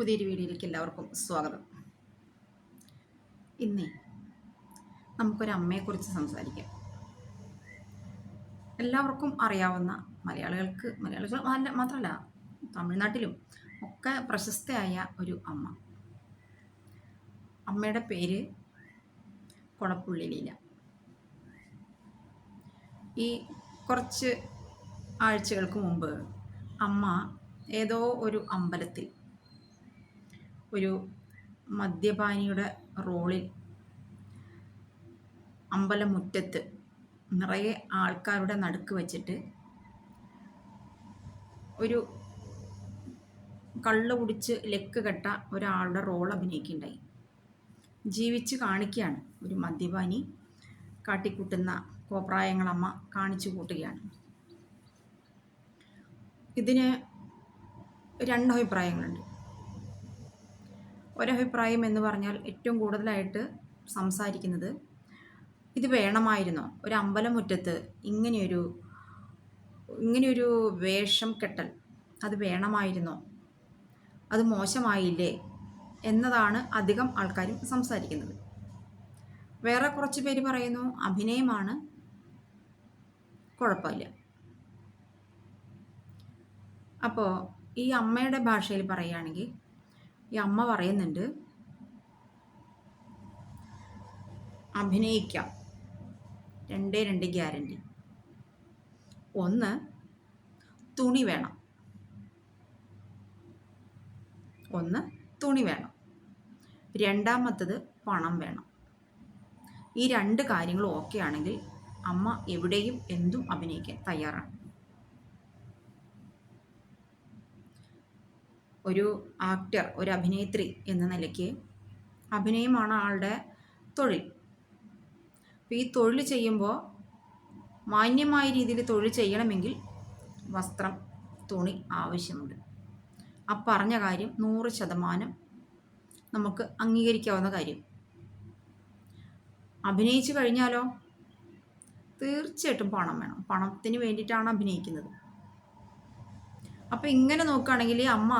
പുതിയൊരു വീഡിയോയിലേക്ക് എല്ലാവർക്കും സ്വാഗതം. ഇന്നേ നമുക്കൊരു അമ്മയെക്കുറിച്ച് സംസാരിക്കാം. എല്ലാവർക്കും അറിയാവുന്ന മലയാളികൾക്ക് മലയാളികൾ മാത്രമല്ല തമിഴ്നാട്ടിലും ഒക്കെ പ്രശസ്തയായ ഒരു അമ്മ. അമ്മയുടെ പേര് കൊളപ്പുള്ളി ലീല. ഈ കുറച്ച് ആഴ്ചകൾക്ക് മുമ്പ് അമ്മ ഏതോ ഒരു അമ്പലത്തിൽ ഒരു മദ്യപാനിയുടെ റോളിൽ അമ്പലമുറ്റത്ത് നിറയെ ആൾക്കാരുടെ നടുക്ക് വച്ചിട്ട് ഒരു കള്ള് കുടിച്ച് ലെക്ക് കെട്ട ഒരാളുടെ റോൾ അഭിനയിക്കുണ്ടായി ജീവിച്ച് കാണിക്കുകയാണ്. ഒരു മദ്യപാനി കാട്ടിക്കൂട്ടുന്ന കോപ്രായങ്ങളമ്മ കാണിച്ചു കൂട്ടുകയാണ്. ഇതിന് രണ്ട് അഭിപ്രായങ്ങളുണ്ട്. ഒരഭിപ്രായം എന്ന് പറഞ്ഞാൽ ഏറ്റവും കൂടുതലായിട്ട് സംസാരിക്കുന്നത് ഇത് വേണമായിരുന്നോ? ഒരു അമ്പലമുറ്റത്ത് ഇങ്ങനെയൊരു ഇങ്ങനെയൊരു വേഷം കെട്ടൽ അത് വേണമായിരുന്നോ? അത് മോശമായില്ലേ? എന്നതാണ് അധികം ആൾക്കാരും സംസാരിക്കുന്നത്. വേറെ കുറച്ച് പേര് പറയുന്നു അഭിനയമാണ്. കുഴപ്പമില്ല. അപ്പോൾ ഈ അമ്മയുടെ ഭാഷയിൽ പറയുകയാണെങ്കിൽ ഈ അമ്മ പറയുന്നുണ്ട് അഭിനയിക്കാം. രണ്ടേ രണ്ട് ഗ്യാരണ്ടി. ഒന്ന് തുണി വേണം. ഒന്ന് തുണി വേണം. രണ്ടാമത്തത് പണം വേണം. ഈ രണ്ട് കാര്യങ്ങളും ഓക്കെ ആണെങ്കിൽ അമ്മ എവിടെയും എന്തും അഭിനയിക്കാൻ തയ്യാറാണ്. ഒരു ആക്ടർ ഒരു അഭിനേത്രി എന്ന നിലയ്ക്ക് അഭിനയമാണ് ആളുടെ തൊഴിൽ. അപ്പോൾ ഈ തൊഴിൽ ചെയ്യുമ്പോൾ മാന്യമായ രീതിയിൽ തൊഴിൽ ചെയ്യണമെങ്കിൽ വസ്ത്രം തുണി ആവശ്യമുണ്ട്. ആ പറഞ്ഞ കാര്യം നൂറ് ശതമാനം നമുക്ക് അംഗീകരിക്കാവുന്ന കാര്യം. അഭിനയിച്ചു കഴിഞ്ഞാലോ? തീർച്ചയായിട്ടും പണം വേണം. പണത്തിന് വേണ്ടിയിട്ടാണ് അഭിനയിക്കുന്നത്. അപ്പോൾ ഇങ്ങനെ നോക്കുകയാണെങ്കിൽ അമ്മ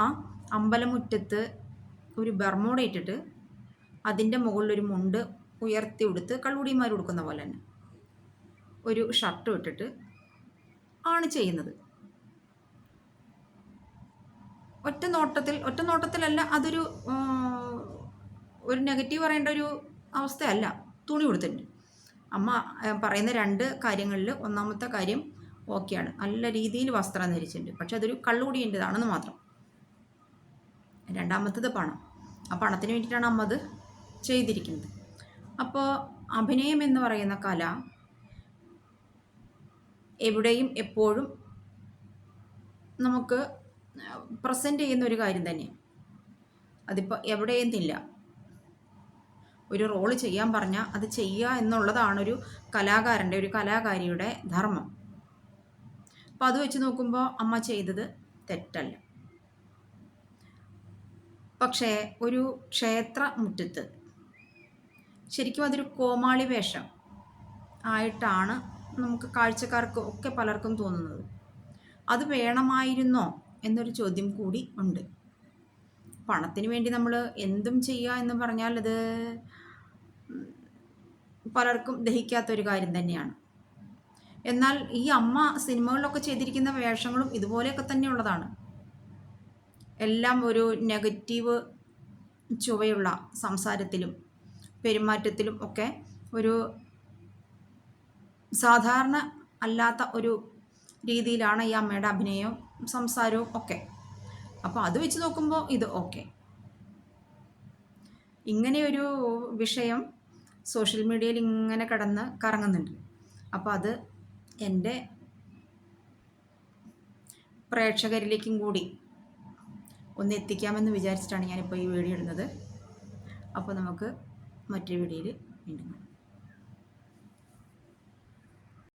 അമ്പലമുറ്റത്ത് ഒരു ബർമോട ഇട്ടിട്ട് അതിന്റെ മുകളിലൊരു മുണ്ട് ഉയർത്തി ഉടുത്ത് കള്ളുടിമാർ ഉടുക്കുന്ന പോലെ തന്നെ ഒരു ഷർട്ട് ഇട്ടിട്ട് ആണ് ചെയ്യുന്നത്. ഒറ്റ നോട്ടത്തിൽ ഒറ്റ നോട്ടത്തിലല്ല അതൊരു ഒരു നെഗറ്റീവ് പറയേണ്ട ഒരു അവസ്ഥയല്ല. തുണി കൊടുത്തിട്ടുണ്ട് അമ്മ പറയുന്ന രണ്ട് കാര്യങ്ങളിൽ ഒന്നാമത്തെ കാര്യം ഓക്കെയാണ്. നല്ല രീതിയിൽ വസ്ത്രം ധരിച്ചിട്ടുണ്ട്. പക്ഷെ അതൊരു കള്ളുകൂടിന്റെതാണെന്ന് മാത്രം. രണ്ടാമത്തത് പണം. ആ പണത്തിന് വേണ്ടിയിട്ടാണ് അമ്മ അത് ചെയ്തിരിക്കുന്നത്. അപ്പോൾ അഭിനയം എന്ന് പറയുന്ന കല എവിടെയും എപ്പോഴും നമുക്ക് പ്രസന്റ് ചെയ്യുന്ന ഒരു കാര്യം തന്നെയാണ്. അതിപ്പോൾ എവിടെയെന്നില്ല. ഒരു റോൾ ചെയ്യാൻ പറഞ്ഞാൽ അത് ചെയ്യുക എന്നുള്ളതാണൊരു കലാകാരന്റെ ഒരു കലാകാരിയുടെ ധർമ്മം. അപ്പോൾ അത് വെച്ച് നോക്കുമ്പോൾ അമ്മ ചെയ്തത് തെറ്റല്ല. പക്ഷേ ഒരു ക്ഷേത്ര മുറ്റത്ത് ശരിക്കും അതൊരു കോമാളി വേഷം ആയിട്ടാണ് നമുക്ക് കാഴ്ചക്കാർക്ക് ഒക്കെ പലർക്കും തോന്നുന്നത്. അത് വേണമായിരുന്നോ എന്നൊരു ചോദ്യം കൂടി ഉണ്ട്. പണത്തിന് വേണ്ടി നമ്മൾ എന്തും ചെയ്യുക എന്ന് പറഞ്ഞാൽ അത് പലർക്കും ദഹിക്കാത്തൊരു കാര്യം തന്നെയാണ്. എന്നാൽ ഈ അമ്മ സിനിമകളിലൊക്കെ ചെയ്തിരിക്കുന്ന വേഷങ്ങളും ഇതുപോലെയൊക്കെ തന്നെയുള്ളതാണ്. എല്ലാം ഒരു നെഗറ്റീവ് ചുവയുള്ള സംസാരത്തിലും പെരുമാറ്റത്തിലും ഒക്കെ ഒരു സാധാരണ അല്ലാത്ത ഒരു രീതിയിലാണ് ഈ അമ്മയുടെ അഭിനയവും സംസാരവും ഒക്കെ. അപ്പോൾ അത് വെച്ച് നോക്കുമ്പോൾ ഇത് ഓക്കെ. ഇങ്ങനെയൊരു വിഷയം സോഷ്യൽ മീഡിയയിൽ ഇങ്ങനെ കിടന്ന് കറങ്ങുന്നുണ്ട്. അപ്പോൾ അത് എന്റെ പ്രേക്ഷകരിലേക്കും കൂടി ഒന്ന് എത്തിക്കാമെന്ന് വിചാരിച്ചിട്ടാണ് ഞാനിപ്പോൾ ഈ വീഡിയോ ഇടുന്നത്. അപ്പോൾ നമുക്ക് മറ്റൊരു വീഡിയോയിൽ വീണ്ടും